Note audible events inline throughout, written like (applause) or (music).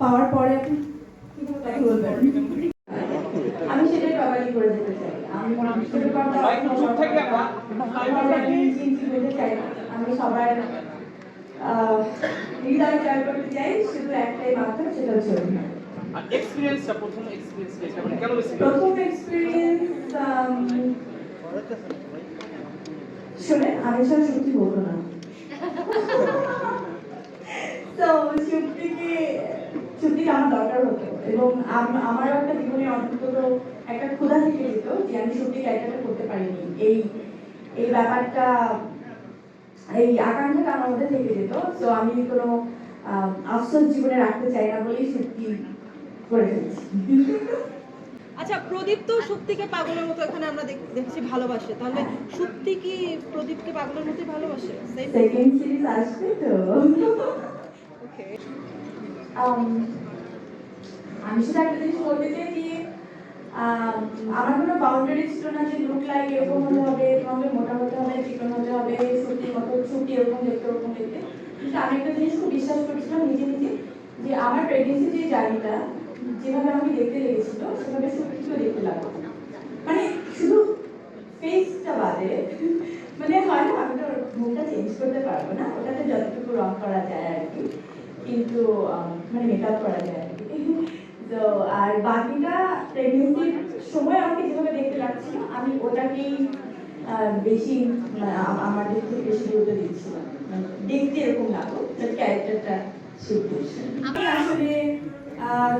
পাওয়ার পরে আমি সেটাই প্রবালি করে যেতে চাই। আমি সবার হৃদয় জয় করতে চাই শুধু একটাই মাত্র সেটা হচ্ছে প্রথম এক্সপিরিয়েন্সটা কেমন কেন প্রথম এক্সপিরিয়েন্স শুনে আমি সব সত্যি বলব না। (laughs) তো সত্যিকে আমার দরকার হতো। এবং আম- আমারও একটা জীবনে অন্তত একটা ক্ষুধা থেকে যেত যে আমি সত্যি ক্যারেক্টারটা করতে পারিনি। এই এই ব্যাপারটা এই আকাঙ্ক্ষাটা আমার মধ্যে থেকে যেত। তো আমি কোনো আফসোস জীবনে রাখতে চাই না বলেই সত্যি করে ফেলেছি। আচ্ছা প্রদীপ তো সুপ্তিকে পাগলের মতো এখানে আমরা দেখছি ভালোবাসে। তাহলে সুপ্তি কি প্রদীপকে পাগলের মতোই ভালোবাসে? সেকেন্ড সিরিজ আসবে তো। আমি শুধু একটা জিনিস বলতে চাই যে আমার কোনো বাউন্ডারি ছিল না যে লুক লাইক এরকম হতে হবে, তোমাকে মোটা হতে হবে চিকন হতে হবে সত্যি মতো ছুটি এরকম দেখতে, ওরকম দেখতে। কিন্তু আমি একটা জিনিস খুব বিশ্বাস করেছিলাম নিজে নিজে যে আমার প্রেগনেন্সি যে জার্নিটা যেভাবে আমাকে দেখতে লেগেছিল, সেভাবে সত্যিও দেখতে লাগল মানে শুধু ফেসটা বাদে মানে হয় না, আমি তো মুখটা চেঞ্জ করতে পারব না, ওটাতে যতটুকু রং করা যায় আর কি। কিন্তু মানে করা যায় আর কি। তো আর বাকিটা প্রেগনেন্সির সময় আমাকে যেভাবে দেখতে লাগছিল আমি ওটাকেই বেশি মানে আমার দিক থেকে বেশি গুরুত্ব দিচ্ছিলাম মানে দেখতে এরকম লাগুক ক্যারেক্টারটা শুট করছে। আমি আসলে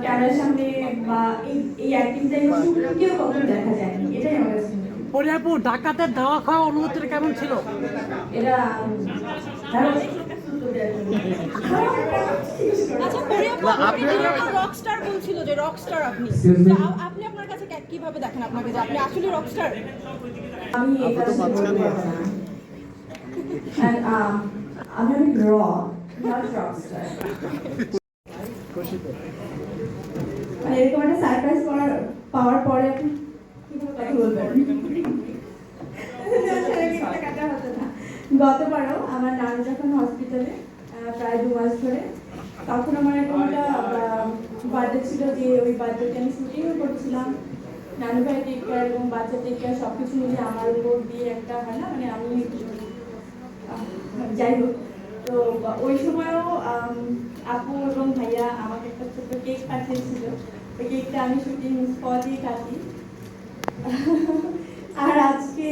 ক্যামেরার সামনে বা এই এই অ্যাক্টিংটা কেউ কখনো দেখা যায়নি এটাই আমার কাছে। পরিয়াপু ডাকাতের দেওয়া খাওয়া অনুভূতিটা কেমন ছিল? এরা পরিয়াপু রকস্টার বলছিল যে রকস্টার আপনি। আপনি আপনার কাছে কীভাবে দেখেন আপনাকে যে আপনি আসলে রকস্টার আমি এটা um, আমি অনেক র মানে এরকম একটা সারপ্রাইজ পাওয়ার পাওয়ার পরে আপনি কীভাবে কথা বলবেন? কাটা হতো না। গতবারও নানু যখন হসপিটালে প্রায় দু মাস ধরে, তখন আমার একটা বার্থডে ছিল যে ওই বার্থডেতে আমি শুটিংও করছিলাম। নানু ভাই টেক কেয়ার এবং বাচ্চা টেক কেয়ার সব কিছু মিলে আমার উপর দিয়ে একটা হয় না মানে আমি যাই হোক। তো ওই সময়ও আপু এবং ভাইয়া আমাকে একটা ছোট্ট কেক পাঠিয়েছিল। ওই কেকটা আমি শুটিং স্পটেই কাটি। আর আজকে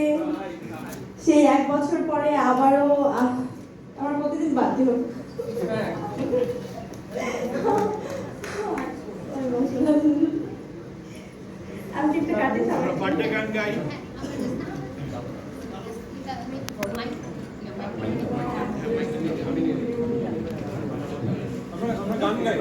সেই এক বছর পরে আবারও আহ, আমার প্রতিদিন বাধ্য আমি কি একটু কাটি বার্থডে গান গাই আমরা গান গাই